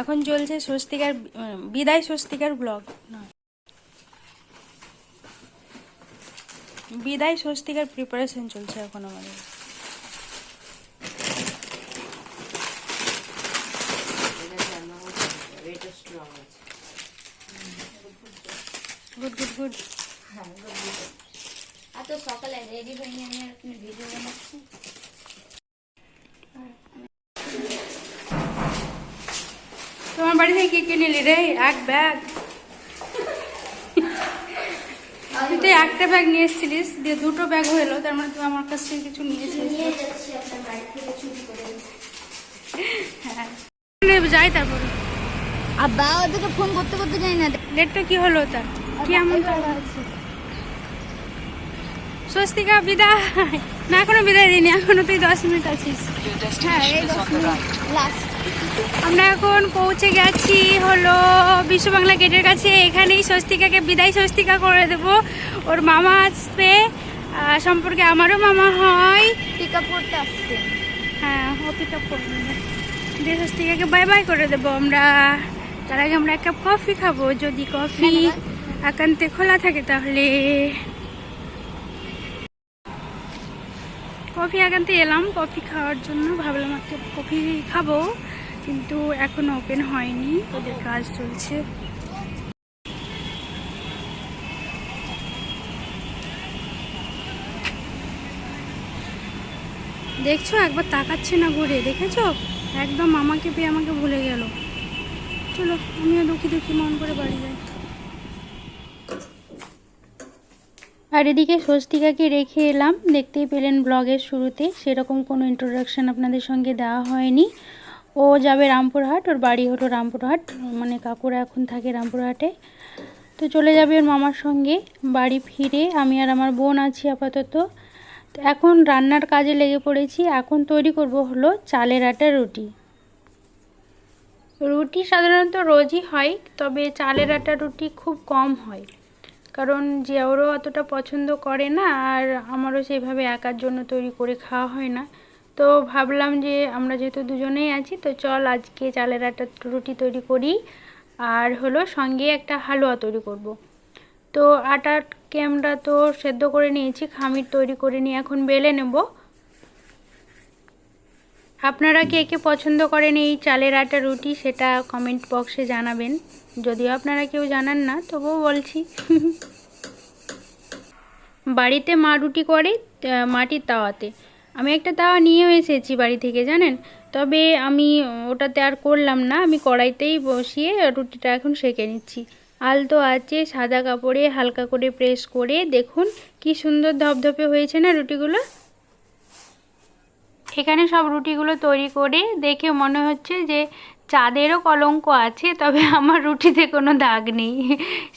এখন চলছে স্বস্তিকার বিদায় স্বস্তিকার ব্লগ। বিদায় স্বস্তিকার প্রিপারেশন চলছে এখন আমাদের। গুড আর সকালে রেডি হয়ে নিয়ে ভিডিও বানাচ্ছি? বাড়ি থেকে কি কি নিলি রে? এক ব্যাগ তুই তো একটা ব্যাগ নিয়ে এসেছিলিস দিয়ে দুটো ব্যাগ হলো তার মানে তুই আমার কাছ থেকে কিছু নিয়েছিস। নিয়ে যাচ্ছি আপনার বাড়ি থেকে চুরি করে হ্যাঁ। যাই তারপরে। আব্বা ওদেরকে ফোন করতে করতে যাই না। ডেটটা কি হলো তার? কি এমন স্বস্তিকা বিদায়। না এখনও বিদায় দিইনি এখনও তুই দশ মিনিট আছিস। হ্যাঁ এই দশ মিনিট। লাস্ট আমরা এখন পৌঁছে গেছি হলো বিশ্ব বাংলা গেটের কাছে। এখানেই স্বস্তিকাকে বিদায় স্বস্তিকা করে দেব। ওর মামা আসবে। সম্পর্কে আমারও মামা হয়। পিক আপ করতে আসছে। হ্যাঁ ও পিক আপ করে নেবে। দিয়ে স্বস্তিকাকে বাই বাই করে দেবো। আমরা তার আগে আমরা এক কাপ কফি খাব। যদি কফি একান্তে খোলা থাকে তাহলে। কফি একান্তে এলাম। কফি খাওয়ার জন্য ভাবলাম একটা কফি খাব। কিন্তু এখন ওপেন হয়নি। ওদের কাজ চলছে। দেখছ, একবার তাকাচ্ছে না ঘুরে, দেখেছ? একদম আমাকে পেয়ে আমাকে ভুলে গেল। চলো, আমিও দুঃখী দুঃখী মন করে বাড়ি যাই। আর এদিকে স্বস্তিকাকে রেখে এলাম। দেখতেই পেলেন ব্লগের শুরুতে, সেরকম কোনো ইন্ট্রোডাকশান আপনাদের সঙ্গে দেওয়া হয়নি। ও যাবে রামপুরহাট, ওর বাড়ি হলো রামপুরহাট মানে কাকুরা এখন থাকে রামপুরহাটে। তো চলে যাবে ওর মামার সঙ্গে, বাড়ি ফিরে, আমি আর আমার বোন আছি আপাতত। তো এখন রান্নার কাজে লেগে পড়েছি, এখন তৈরি করব হলো চালের আটা রুটি। রুটি সাধারণত রোজই হয়, তবে চালের আটার রুটি খুব কম হয়। কারণ যে ওরও অতটা পছন্দ করে না, আর আমারও সেইভাবে একার জন্য তৈরি করে খাওয়া হয় না। তো ভাবলাম যে আমরা যেহেতু দুজনেই আছি, তো চল আজকে চালের আটার রুটি তৈরি করি আর হলো সঙ্গে একটা হালুয়া তৈরি করব। তো আটাকে আমরা তো সেদ্ধ করে নিয়েছি, খামির তৈরি করে নিয়ে এখন বেলে নেব। আপনারা কে কে পছন্দ করেন এই চালের আটা রুটি সেটা কমেন্ট বক্সে জানাবেন। যদিও আপনারা কেউ জানান না, তবুও বলছি। বাড়িতে মা রুটি করে মাটির তাওয়াতে। আমি একটা তাওয়া নিয়েও এসেছি বাড়ি থেকে, জানেন? তবে আমি, ওটাতে আর করলাম না। আমি কড়াইতেই বসিয়ে রুটিটা এখন সেঁকে নিচ্ছি। আলতো আছে, সাদা কাপড়ে হালকা করে প্রেস করে দেখুন কি সুন্দর ধপধপে হয়েছে না রুটিগুলো। এখানে সব রুটিগুলো তৈরি করে দেখে মনে হচ্ছে যে চাঁদেরও কলঙ্ক আছে, তবে আমার রুটিতে কোনো দাগ নেই।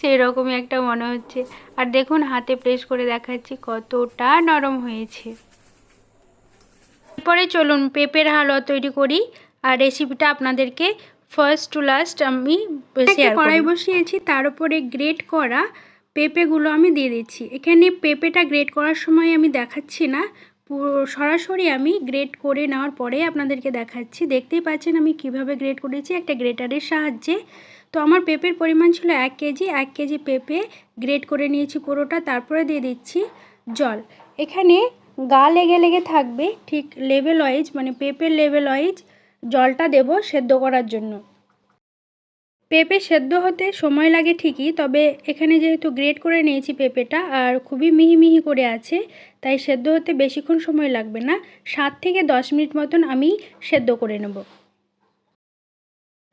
সেই রকমই একটা মনে হচ্ছে। আর দেখুন, হাতে প্রেস করে দেখাচ্ছি কতটা নরম হয়েছে। এরপরে চলুন পেঁপের হালুয়া তৈরি করি আর রেসিপিটা আপনাদেরকে ফার্স্ট টু লাস্ট আমি কড়াই বসিয়েছি তার উপরে গ্রেট করা পেঁপেগুলো আমি দিয়ে দিচ্ছি। এখানে পেঁপেটা গ্রেট করার সময় আমি দেখাচ্ছি না পুরো সরাসরি আমি গ্রেট করে নেওয়ার পরে আপনাদেরকে দেখাচ্ছি। দেখতেই পাচ্ছেন আমি কীভাবে গ্রেট করেছি একটা গ্রেটারের সাহায্যে। তো আমার পেঁপের পরিমাণ ছিল এক কেজি এক কেজি পেঁপে গ্রেট করে নিয়েছি পুরোটা তারপরে দিয়ে দিচ্ছি জল। এখানে গা লেগে লেগে থাকবে, ঠিক লেভেল ওয়াইজ মানে পেঁপের লেভেল ওয়াইজ জলটা দেব সেদ্ধ করার জন্য। পেঁপে সেদ্ধ হতে সময় লাগে ঠিকই, তবে এখানে যেহেতু গ্রেট করে নিয়েছি পেঁপেটা, আর খুবই মিহি মিহি করে আছে, তাই সেদ্ধ হতে বেশিক্ষণ সময় লাগবে না, সাত থেকে দশ মিনিট মতন আমি সেদ্ধ করে নেব।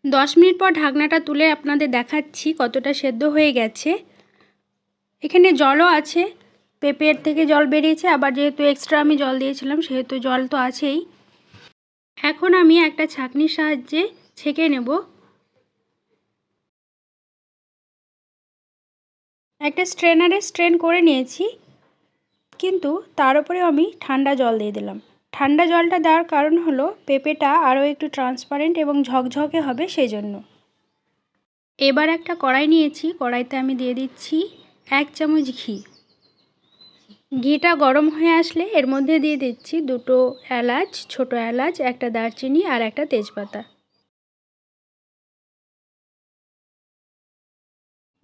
দশ মিনিট পর ঢাকনাটা তুলে আপনাদের দেখাচ্ছি কতটা সেদ্ধ হয়ে গেছে। এখানে জলও আছে পেঁপের থেকে জল বেরিয়েছে, আবার যেহেতু এক্সট্রা আমি জল দিয়েছিলাম, সেহেতু জল তো আছেই। এখন আমি একটা ছাঁকনির সাহায্যে ছেঁকে নেব। একটা স্ট্রেনারে স্ট্রেন করে নিয়েছি, কিন্তু তার উপরেও আমি ঠান্ডা জল দিয়ে দিলাম। ঠান্ডা জলটা দেওয়ার কারণ হলো, পেঁপেটা আরও একটু ট্রান্সপারেন্ট এবং ঝকঝকে হবে সেই জন্য এবার একটা কড়াই নিয়েছি, কড়াইতে আমি দিয়ে দিচ্ছি এক চামচ ঘি। ঘিটা গরম হয়ে আসলে এর মধ্যে দিয়ে দিচ্ছি দুটো এলাচ, ছোট এলাচ, একটা দারচিনি আর একটা তেজপাতা।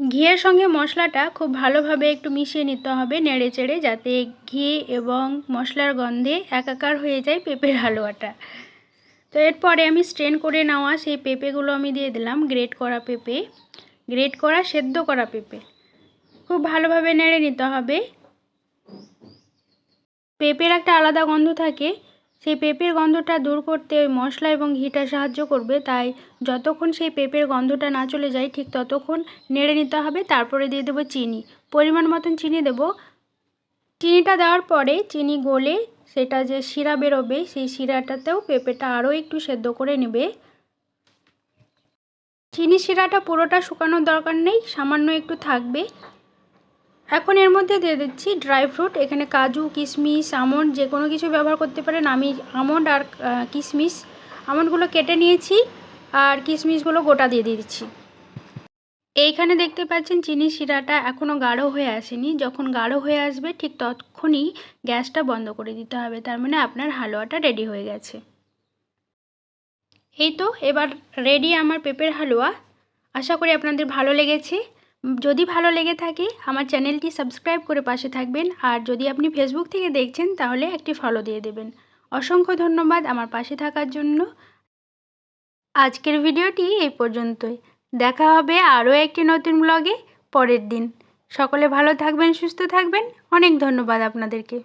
ঘিয়ের সঙ্গে মশলাটা খুব ভালোভাবে একটু মিশিয়ে নিতে হবে নেড়ে চেড়ে যাতে ঘি এবং মশলার গন্ধে একাকার হয়ে যায় পেঁপের হালুয়াটা। তো এরপরে আমি স্ট্রেন করে নেওয়া সেই পেঁপেগুলো আমি দিয়ে দিলাম গ্রেট করা পেঁপে, গ্রেট করা সেদ্ধ করা পেঁপে। খুব ভালোভাবে নেড়ে নিতে হবে। পেঁপের একটা আলাদা গন্ধ থাকে। সেই পেঁপের গন্ধটা দূর করতে ওই মশলা এবং ঘিটা সাহায্য করবে। তাই যতক্ষণ সেই পেঁপের গন্ধটা না চলে যায়, ঠিক ততক্ষণ নেড়ে নিতে হবে। তারপরে দিয়ে দেবো চিনি। পরিমাণ মতন চিনি দেবো। চিনিটা দেওয়ার পরে চিনি গলে সেটা যে শিরা বেরোবে, সেই শিরাটাতেও পেঁপেটা আরও একটু সেদ্ধ করে নেবে। চিনি শিরাটা পুরোটা শুকানোর দরকার নেই, সামান্য একটু থাকবে। এখন এর মধ্যে দিয়ে দিচ্ছি ড্রাই ফ্রুট এখানে কাজু, কিশমিশ, আমন্ড যে কোনো কিছু ব্যবহার করতে পারেন। আমি আমন্ড আর কিশমিশ, আমন্ডগুলো কেটে নিয়েছি আর কিশমিশগুলো গোটা দিয়ে দিচ্ছি। এইখানে দেখতে পাচ্ছেন চিনি শিরাটা এখনও গাঢ় হয়ে আসেনি। যখন গাঢ় হয়ে আসবে ঠিক তখনই গ্যাসটা বন্ধ করে দিতে হবে। তার মানে আপনার হালুয়াটা রেডি হয়ে গেছে। এই তো, এবার রেডি আমার পেঁপের হালুয়া। আশা করি আপনাদের ভালো লেগেছে। যদি ভালো লেগে থাকে, আমার চ্যানেলটি সাবস্ক্রাইব করে পাশে থাকবেন। আর যদি আপনি ফেসবুক থেকে দেখছেন, তাহলে একটি ফলো দিয়ে দেবেন। অসংখ্য ধন্যবাদ আমার পাশে থাকার জন্য। আজকের ভিডিওটি এই পর্যন্তই। দেখা হবে আরও একটি নতুন ব্লগে পরের দিন। সকলে ভালো থাকবেন, সুস্থ থাকবেন। অনেক ধন্যবাদ আপনাদেরকে।